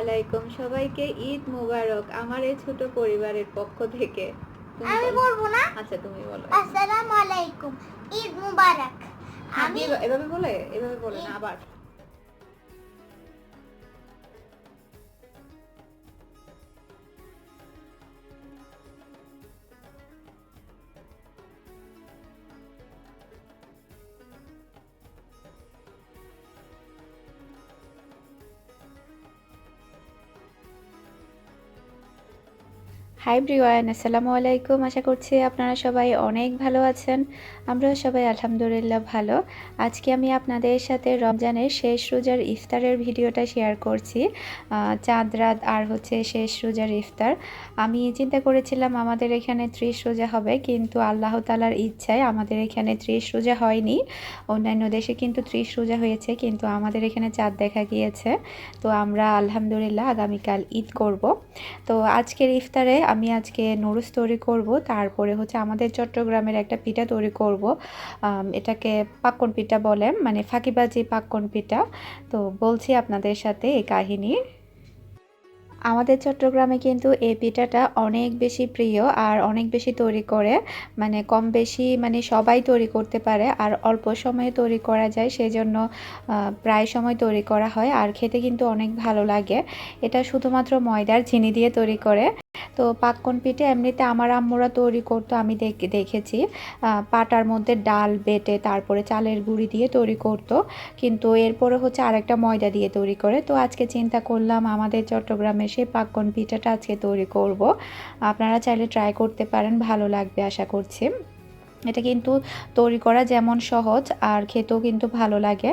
আলাইকুম। সবাইকে ঈদ মুবারক আমার এই ছোট পরিবারের পক্ষ থেকে। আমি বলব না? আচ্ছা তুমি বলো। আসসালামু আলাইকুম। ঈদ মুবারক। আমি আমি এভাবে বলে এভাবে বলে না আবার। হাই ব্রিওয়ান আসসালামু আলাইকুম। আশা করছি আপনারা সবাই অনেক ভালো আছেন। আমরাও সবাই আলহামদুলিল্লাহ ভালো। আজকে আমি আপনাদের সাথে রমজানের শেষ রোজার ইফতারের ভিডিওটা শেয়ার করছি। চাঁদ রাত আর হচ্ছে শেষ রোজার ইফতার। আমি চিন্তা করেছিলাম আমাদের এখানে ত্রিশ রোজা হবে, কিন্তু আল্লাহ তালার ইচ্ছায় আমাদের এখানে ত্রিশ রোজা হয়নি। অন্যান্য দেশে কিন্তু ত্রিশ রোজা হয়েছে, কিন্তু আমাদের এখানে চাঁদ দেখা গিয়েছে। তো আমরা আলহামদুলিল্লাহ আগামীকাল ঈদ করব। তো আজকের ইফতারে আমি আজকে নুডলস তৈরি করব, তারপরে হচ্ছে আমাদের চট্টগ্রামের একটা পিঠা তৈরি করব এটাকে পাক্কন পিঠা বলে মানে ফাঁকিবাজি পাক্কন পিঠা। তো বলছি আপনাদের সাথে এই কাহিনী। আমাদের চট্টগ্রামে কিন্তু এই পিঠাটা অনেক বেশি প্রিয় আর অনেক বেশি তৈরি করে মানে কম বেশি মানে সবাই তৈরি করতে পারে আর অল্প সময়ে তৈরি করা যায় সেই জন্য প্রায় সময় তৈরি করা হয় আর খেতে কিন্তু অনেক ভালো লাগে। এটা শুধুমাত্র ময়দার চিনি দিয়ে তৈরি করে। তো পাক্কন পিঠে এমনিতে আমার আম্মুরা তৈরি করতো, আমি দেখ- দেখেছি। পাটার মধ্যে ডাল বেটে তারপরে চালের গুঁড়ি দিয়ে তৈরি করতো। কিন্তু এরপরে হচ্ছে আরেকটা ময়দা দিয়ে তৈরি করে। তো আজকে চিন্তা করলাম আমাদের চট্টগ্রামে সেই পাক্কন পিঠাটা আজকে তৈরি করব। আপনারা চাইলে ট্রাই করতে পারেন, ভালো লাগবে আশা করছি। এটা কিন্তু তৈরি করা যেমন সহজ আর খেতেও কিন্তু ভালো লাগে।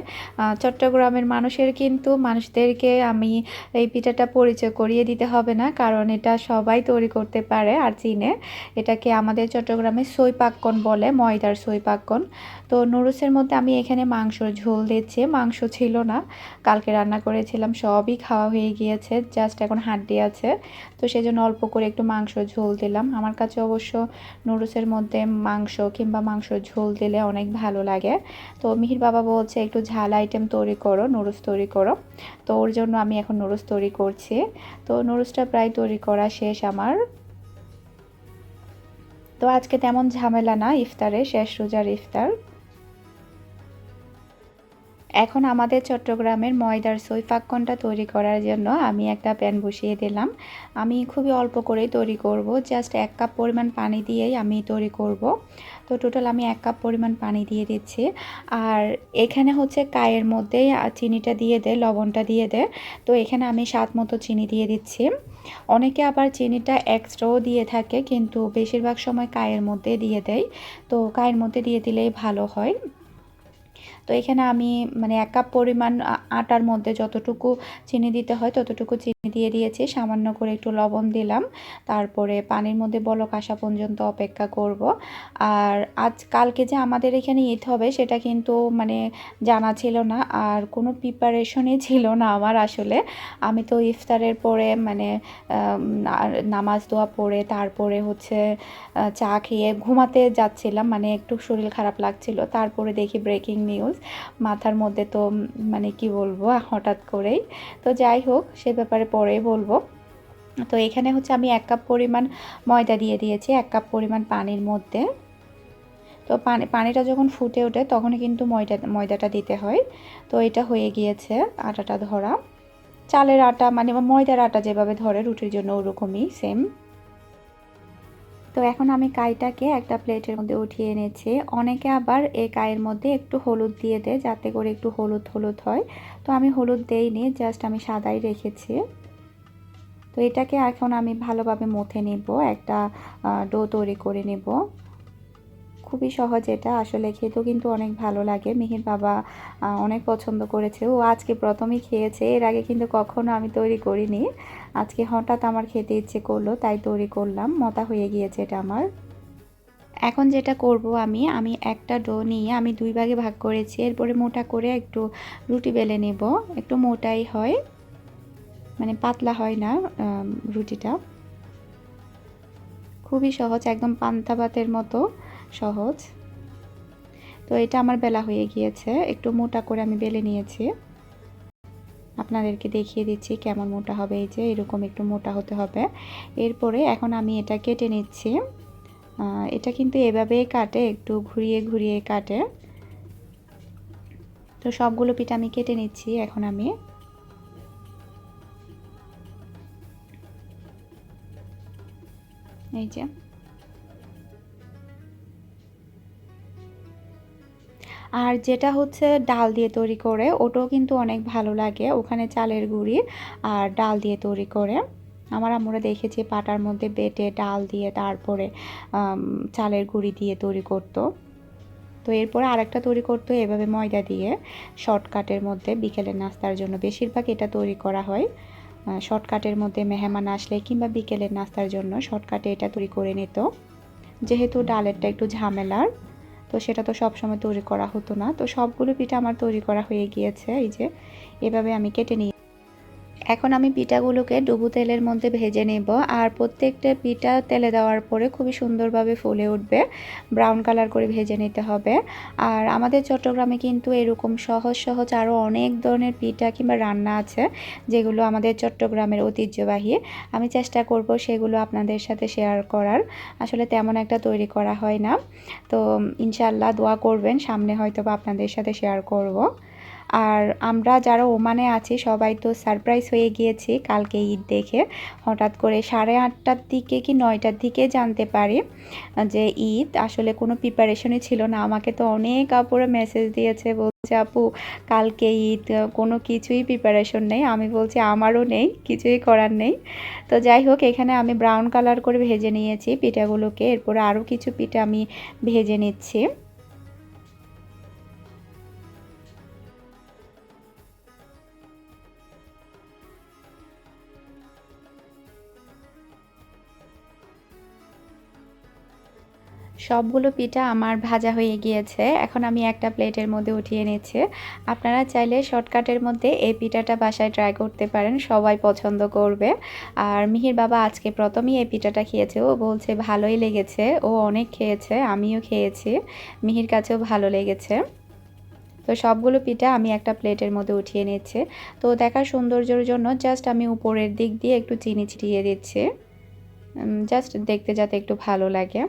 চট্টগ্রামের মানুষের কিন্তু, মানুষদেরকে আমি এই পিঠাটা পরিচয় করিয়ে দিতে হবে না, কারণ এটা সবাই তৈরি করতে পারে আর চিনে। এটাকে আমাদের চট্টগ্রামে সই পাক্কন বলে, ময়দার সই পাক্কন তো নুডলসের মধ্যে আমি এখানে মাংসর ঝোল দিচ্ছি, মাংস ছিল না। কালকে রান্না করেছিলাম, সবই খাওয়া হয়ে গিয়েছে জাস্ট এখন হাড্ডি আছে। তো সেজন্য অল্প করে একটু মাংস ঝোল দিলাম। আমার কাছে অবশ্য নুডলসের মধ্যে মাংস কিংবা মাংসর ঝোল দিলে অনেক ভালো লাগে। তো মিহির বাবা বলছে, একটু ঝাল আইটেম তৈরি করো, নুডলস তৈরি করো। তো ওর জন্য আমি এখন নুডলস তৈরি করছি। তো নুডলসটা প্রায় তৈরি করা শেষ আমার। তো আজকে তেমন ঝামেলা না, ইফতারে শেষ রোজার ইফতার। এখন আমাদের চট্টগ্রামের ময়দার সৈফাক্কনটা তৈরি করার জন্য আমি একটা প্যান বসিয়ে দিলাম। আমি খুবই অল্প করেই তৈরি করব, জাস্ট এক কাপ পরিমাণ পানি দিয়েই আমি তৈরি করব। তো টোটাল আমি এক কাপ পরিমাণ পানি দিয়ে দিচ্ছি। আর এখানে হচ্ছে কায়ের মধ্যে চিনিটা দিয়ে দেয় লবণটা দিয়ে দেয় তো এখানে আমি স্বাদ মতো চিনি দিয়ে দিচ্ছি। অনেকে আবার চিনিটা এক্সট্রাও দিয়ে থাকে, কিন্তু বেশিরভাগ সময় কায়ের মধ্যে দিয়ে দেয়। তো কায়ের মধ্যে দিয়ে দিলেই ভালো হয়। তো এখানে আমি মানে এক কাপ পরিমাণ আটার মধ্যে যতটুকু চিনি দিতে হয় ততটুকু চিনি দিয়ে দিয়েছি। সামান্য করে একটু লবণ দিলাম। তারপরে পানির মধ্যে বলক আসা পর্যন্ত অপেক্ষা করব। আর আজ কালকে যে আমাদের এখানে ঈদ হবে সেটা কিন্তু মানে জানা ছিল না আর কোনো প্রিপারেশনই ছিল না আমার আসলে। আমি তো ইফতারের পরে মানে নামাজ দোয়া পড়ে তারপরে হচ্ছে চা খেয়ে ঘুমাতে যাচ্ছিলাম। মানে একটু শরীর খারাপ লাগছিল। তারপরে দেখি ব্রেকিং নিউজ মাথার মধ্যে তো মানে কি বলব হঠাৎ করেই। তো যাই হোক, সে ব্যাপারে পরেই বলব। তো এখানে হচ্ছে আমি এক কাপ পরিমাণ ময়দা দিয়ে দিয়েছি, এক কাপ পরিমাণ পানির মধ্যে। তো পানি, পানিটা যখন ফুটে ওঠে, তখনই কিন্তু ময়দা, ময়দাটা দিতে হয়। তো এটা হয়ে গিয়েছে আটাটা ধরা। চালের আটা মানে ময়দার আটা যেভাবে ধরে, রুটির জন্য ওরকমই সেম তো এখন আমি কাইটাকে একটা প্লেটের মধ্যে উঠিয়ে এনেছি। অনেকে আবার এই কায়ের মধ্যে একটু হলুদ দিয়ে দেয়, যাতে করে একটু হলুদ হলুদ হয়। তো আমি হলুদ দেইনি, জাস্ট আমি সাদাই রেখেছি। তো এটাকে এখন আমি ভালোভাবে মথে নেব, একটা ডো তৈরি করে নেব। খুবই সহজ এটা আসলে খেতেও কিন্তু অনেক ভালো লাগে। মিহির বাবা অনেক পছন্দ করেছে। ও আজকে প্রথমেই খেয়েছে, এর আগে কিন্তু কখনো আমি তৈরি করিনি। আজকে হঠাৎ আমার খেতে ইচ্ছে করল, তাই তৈরি করলাম মতা হয়ে গিয়েছে এটা আমার। এখন যেটা করব আমি আমি একটা ডো নিয়ে আমি দুই ভাগে ভাগ করেছি, এরপরে মোটা করে একটু রুটি বেলে নেব, একটু মোটাই হয় মানে পাতলা হয় না রুটিটা। খুবই সহজ, একদম পান্তা ভাতের মতো। সহজ। তো এটা আমার বেলা হয়ে গিয়েছে। একটু মোটা করে আমি বেলে নিয়েছি। আপনাদেরকে দেখিয়ে দিচ্ছি কেমন মোটা হবে এই যে, এরকম একটু মোটা হতে হবে। এরপরে এখন আমি এটা কেটে নিচ্ছি। এটা কিন্তু এভাবেই কাটে, একটু ঘুরিয়ে ঘুরিয়ে কাটে। তো সবগুলো পিঠা আমি কেটে নিচ্ছি এখন আমি। এই যে। আর যেটা হচ্ছে ডাল দিয়ে তৈরি করে, ওটাও কিন্তু অনেক ভালো লাগে। ওখানে চালের গুঁড়ি আর ডাল দিয়ে তৈরি করে। আমার আমরা দেখেছি পাটার মধ্যে বেটে ডাল দিয়ে তারপরে চালের গুঁড়ি দিয়ে তৈরি করতো। তো এরপরে আরেকটা তৈরি করতো এভাবে ময়দা দিয়ে, শর্টকাটের মধ্যে। বিকেলের নাস্তার জন্য বেশিরভাগ এটা তৈরি করা হয়। শর্টকাটের মধ্যে মেহমান আসলে কিংবা বিকেলের নাস্তার জন্য শর্টকাটে এটা তৈরি করে নিত। যেহেতু ডালেরটা একটু ঝামেলার তো সেটা তো সব সময় তৈরি করা হতো না। তো সবগুলো পিঠা আমার তৈরি করা হয়ে গিয়েছে। এই যে, এভাবে আমি কেটে নিই এখন আমি পিঠাগুলোকে ডুবু তেলের মধ্যে ভেজে নেব আর প্রত্যেকটা পিঠা তেলে দেওয়ার পরে খুবই সুন্দরভাবে ফুলে উঠবে ব্রাউন কালার করে ভেজে নিতে হবে। আর আমাদের চট্টগ্রামে কিন্তু এরকম সহজ সহজ আরও অনেক ধরনের পিঠা কিংবা রান্না আছে, যেগুলো আমাদের চট্টগ্রামের ঐতিহ্যবাহী। আমি চেষ্টা করব সেগুলো আপনাদের সাথে শেয়ার করার। আসলে তেমন একটা তৈরি করা হয় না। তো ইনশাল্লাহ দোয়া করবেন, সামনে হয়তো বা আপনাদের সাথে শেয়ার করব। আর আমরা যারা ওমানে আছি, সবাই তো সারপ্রাইজ হয়ে গিয়েছি কালকে ঈদ দেখে। হঠাৎ করে সাড়ে আটটার দিকে কি নয়টার দিকে জানতে পারি যে ঈদ আসলে কোনো প্রিপারেশনই ছিল না। আমাকে তো অনেক আপুরে মেসেজ দিয়েছে, বলছে, আপু, কালকে ঈদ কোনো কিছুই প্রিপারেশন নেই। আমি বলছি, আমারও নেই, কিছুই করার নেই। তো যাই হোক, এখানে আমি ব্রাউন কালার করে ভেজে নিয়েছি পিঠাগুলোকে। এরপরে আরও কিছু পিঠা আমি ভেজে নিচ্ছি। সবগুলো পিঠা আমার ভাজা হয়ে গিয়েছে। এখন আমি একটা প্লেটের মধ্যে উঠিয়ে নিচ্ছি। আপনারা চাইলে শর্টকাটের মধ্যে এই পিঠাটা বাসায় ট্রাই করতে পারেন, সবাই পছন্দ করবে। আর মিহির বাবা আজকে প্রথমেই এই পিঠাটা খেয়েছে, ও বলছে ভালোই লেগেছে, ও অনেক খেয়েছে, আমিও খেয়েছি, মিহির কাছেও ভালো লেগেছে। তো সবগুলো পিঠা আমি একটা প্লেটের মধ্যে উঠিয়ে নিচ্ছি। তো দেখার সৌন্দর্যের জন্য জাস্ট আমি উপরের দিক দিয়ে একটু চিনি ছিটিয়ে দিচ্ছি। জাস্ট দেখতে যাতে একটু ভালো লাগে।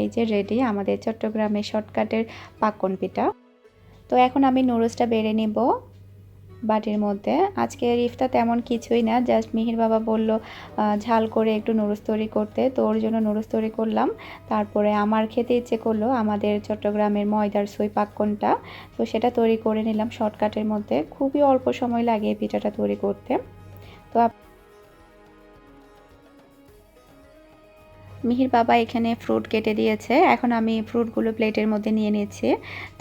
এই যে রেডি আমাদের চট্টগ্রামের শর্টকাটের পাক্কন পিঠা। তো এখন আমি নুডলসটা বেড়ে নিব বাটির মধ্যে। আজকে ইফতা তেমন কিছুই না জাস্ট মিহির বাবা বলল ঝাল করে একটু নুডলস তৈরি করতে। তো ওর জন্য নুডলস তৈরি করলাম। তারপরে আমার খেতে ইচ্ছে করল আমাদের চট্টগ্রামের ময়দার সই পাক্কনটা তো সেটা তৈরি করে নিলাম শর্টকাটের মধ্যে। খুবই অল্প সময় লাগে এই পিঠাটা তৈরি করতে। মিহির বাবা এখানে ফ্রুট কেটে দিয়েছে। এখন আমি ফ্রুটগুলো প্লেটের মধ্যে নিয়ে নিচ্ছি।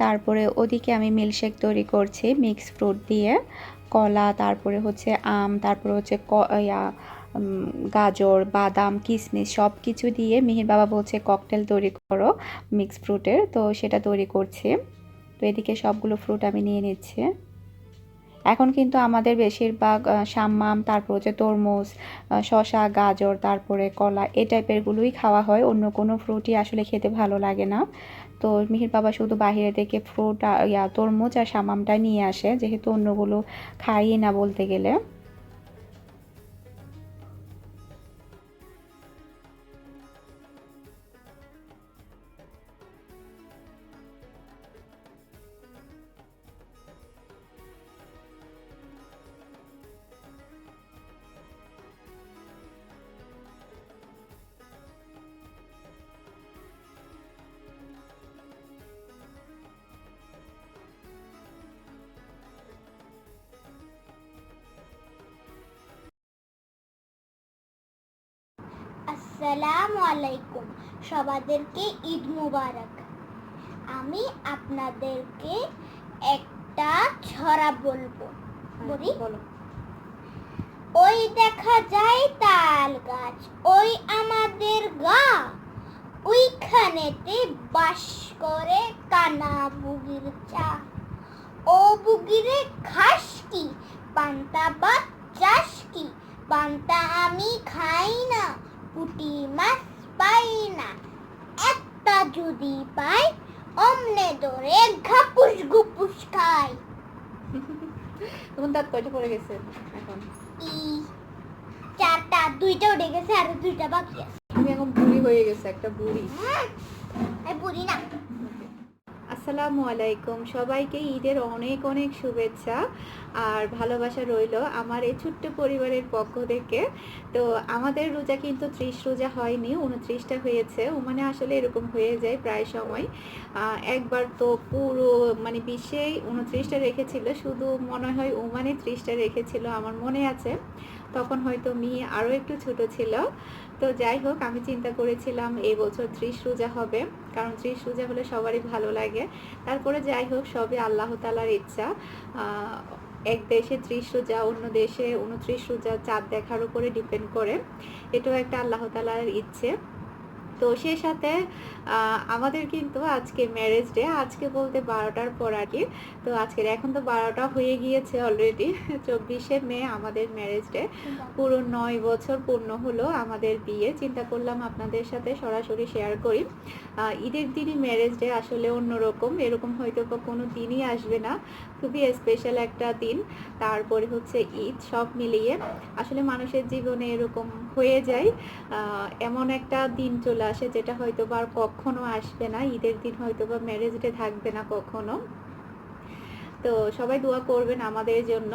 তারপরে ওদিকে আমি মিল্কশেক তৈরি করছি মিক্স ফ্রুট দিয়ে। কলা, তারপরে হচ্ছে আম, তারপরে হচ্ছে গাজর, বাদাম কিশমিশ সব কিছু দিয়ে মিহির বাবা বলছে ককটেল তৈরি করো মিক্স ফ্রুটের তো সেটা তৈরি করছি। তো এদিকে সবগুলো ফ্রুট আমি নিয়ে নিচ্ছি। এখন কিন্তু আমাদের বেশিরভাগ সাম্মাম, তারপর হচ্ছে তরমুজ শশা গাজর, তারপরে কলা, এই টাইপেরগুলোই খাওয়া হয়। অন্য কোনো ফ্রুটই আসলে খেতে ভালো লাগে না। তো মিহির বাবা শুধু বাহিরে থেকে ফ্রুট ইয়া, তরমুজ আর সামামটা নিয়ে আসে, যেহেতু অন্যগুলো খাই না বলতে গেলে। আসসালামু আলাইকুম সবাদেরকে ঈদ মুবারক। আমি আপনাদেরকে একটা ছড়া বলব। বলি? বলো। ওই দেখা যায় তাল গাছ ওই আমাদের গা। ওইখানেতে বাস করে কানা বুগির চা। ও বুগিরে খাস কি? পান্তা বা চাস কি? পান্তা আমি খাই না। পুটি মাছ পাই না। একটা যদি পাই অমনে ধরে ঘাপুস গুপুস খাই। তোমার দাঁত কয়টা পড়ে গেছে এখন? ই চারটা দুইটা উঠে গেছে আর দুইটা বাকি আছে। তুমি এখন বুড়ি হয়ে গেছে একটা বুড়ি। এই বুড়ি না। আসসালামু আলাইকুম। সবাইকে ঈদের অনেক অনেক শুভেচ্ছা আর ভালোবাসা রইল আমার এই ছোট্ট পরিবারের পক্ষ থেকে। তো আমাদের রোজা কিন্তু ত্রিশ রোজা হয়নি, উনত্রিশটা হয়েছে। মানে আসলে এরকম হয়ে যায় প্রায় সময়। একবার তো পুরো মানে বিশ্বেই উনত্রিশটা রেখেছিল। শুধু মনে হয় ওমানে ত্রিশটা রেখেছিল, আমার মনে আছে। তখন হয়তো মি আরও একটু ছোট ছিল। তো যাই হোক, আমি চিন্তা করেছিলাম এই বছর ত্রিশ রোজা হবে। কারণ ত্রিশ রোজা হলে সবারই ভালো লাগে। তারপরে যাই হোক, সবই আল্লাহ তালার ইচ্ছা। এক দেশে ত্রিশ রোজা, অন্য দেশে উনত্রিশ রোজা, চাঁদ দেখার উপরে ডিপেন্ড করে। এটাও একটা আল্লাহ তালার ইচ্ছে। তো সে সাথে আমাদের কিন্তু আজকে ম্যারেজ ডে আজকে বলতে বারোটার পর আর কি। তো আজকের, এখন তো বারোটা হয়ে গিয়েছে অলরেডি চব্বিশে মে আমাদের ম্যারেজ ডে পুরো নয় বছর পূর্ণ হলো আমাদের বিয়ে। চিন্তা করলাম আপনাদের সাথে সরাসরি শেয়ার করি। ঈদের দিনই ম্যারেজ ডে আসলে অন্যরকম, এরকম হয়তো কোনো দিনই আসবে না। খুবই স্পেশাল একটা দিন। তারপরে হচ্ছে ঈদ, সব মিলিয়ে আসলে মানুষের জীবনে এরকম হয়ে যায়। এমন একটা দিন চলে আসে যেটা হয়তো বা কখনো আসবে না। ঈদের দিন হয়তো বা ম্যারেজ ডে থাকবে না কখনো। তো সবাই দোয়া করবেন আমাদের জন্য।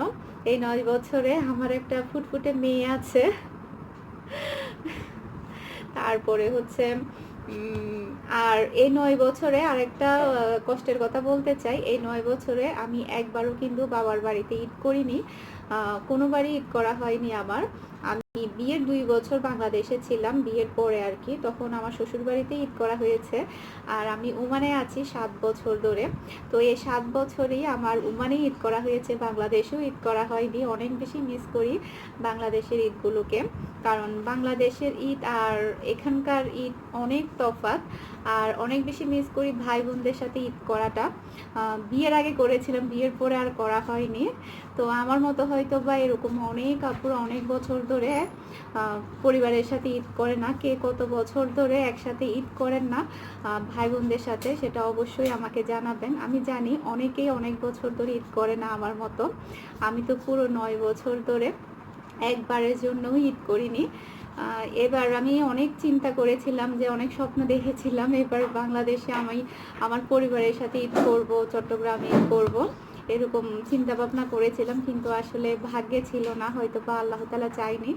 এই নয় বছরে আমার একটা ফুটফুটে মেয়ে আছে। তারপরে হচ্ছে আর এই নয় বছরে আরেকটা কষ্টের কথা বলতে চাই। এই নয় বছরে আমি একবারও কিন্তু বাবার বাড়িতে ঈদ করিনি। কোনোবারই ঈদ করা হয়নি আমার। আমি বিয়ের দুই বছর বাংলাদেশে ছিলাম, বিয়ের পরে আর কি। তখন আমার শ্বশুর বাড়িতে ঈদ করা হয়েছে। আর আমি উমানে আছি সাত বছর ধরে। তো এই সাত বছরই আমার উমানে ঈদ করা হয়েছে। বাংলাদেশেও ঈদ করা হয়নি। অনেক বেশি মিস করি বাংলাদেশের ঈদগুলোকে। কারণ বাংলাদেশের ঈদ আর এখানকার ঈদ অনেক তফাৎ। আর অনেক বেশি মিস করি ভাই বোনদের সাথে ঈদ করাটা। বিয়ের আগে করেছিলাম, বিয়ের পরে আর করা হয়নি। তো আমার মতো হয়তো বা এরকম অনেক আপুর অনেক বছর ধরে পরিবারের সাথে ঈদ করে না, কে কত বছর ধরে একসাথে ঈদ করেন না ভাই বোনদের সাথে, সেটা অবশ্যই আমাকে জানাবেন। আমি জানি অনেকেই অনেক বছর ধরে ঈদ করে না আমার মতো। আমি তো পুরো নয় বছর ধরে একবারের জন্যও ঈদ করিনি। এবার আমি অনেক চিন্তা করেছিলাম যে, অনেক স্বপ্ন দেখেছিলাম, এবার বাংলাদেশে আমি আমার পরিবারের সাথে ঈদ করব, চট্টগ্রামে ঈদ করব। এরকম চিন্তা ভাবনা করেছিলাম কিন্তু আসলে ভাগ্যে ছিল না হয়তো বা আল্লাহ তালা চাইনি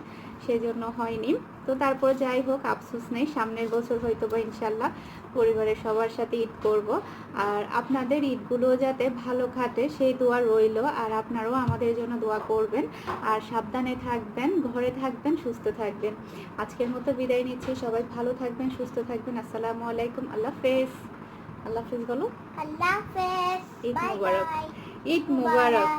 সেজন্য হয়নি। তো তারপর যাই হোক আফসোস নেই সামনের বছর হয়তো বা ইনশাল্লাহ পরিবারের সবার সাথে ঈদ করব। আর আপনাদের ঈদগুলো যাতে ভালো কাটে সেই দোয়া রইল আর আপনারাও আমাদের জন্য দোয়া করবেন। আর সাবধানে থাকবেন ঘরে থাকবেন সুস্থ থাকবেন। আজকের মতো বিদায় নিচ্ছি সবাই ভালো থাকবেন সুস্থ থাকবেন। আসসালামু আলাইকুম আল্লাহ হাফেজ। আল্লাহ হাফেজ বলো। আল্লাহ হাফেজ ঈদ মুবারক। ঈদ মুবারক।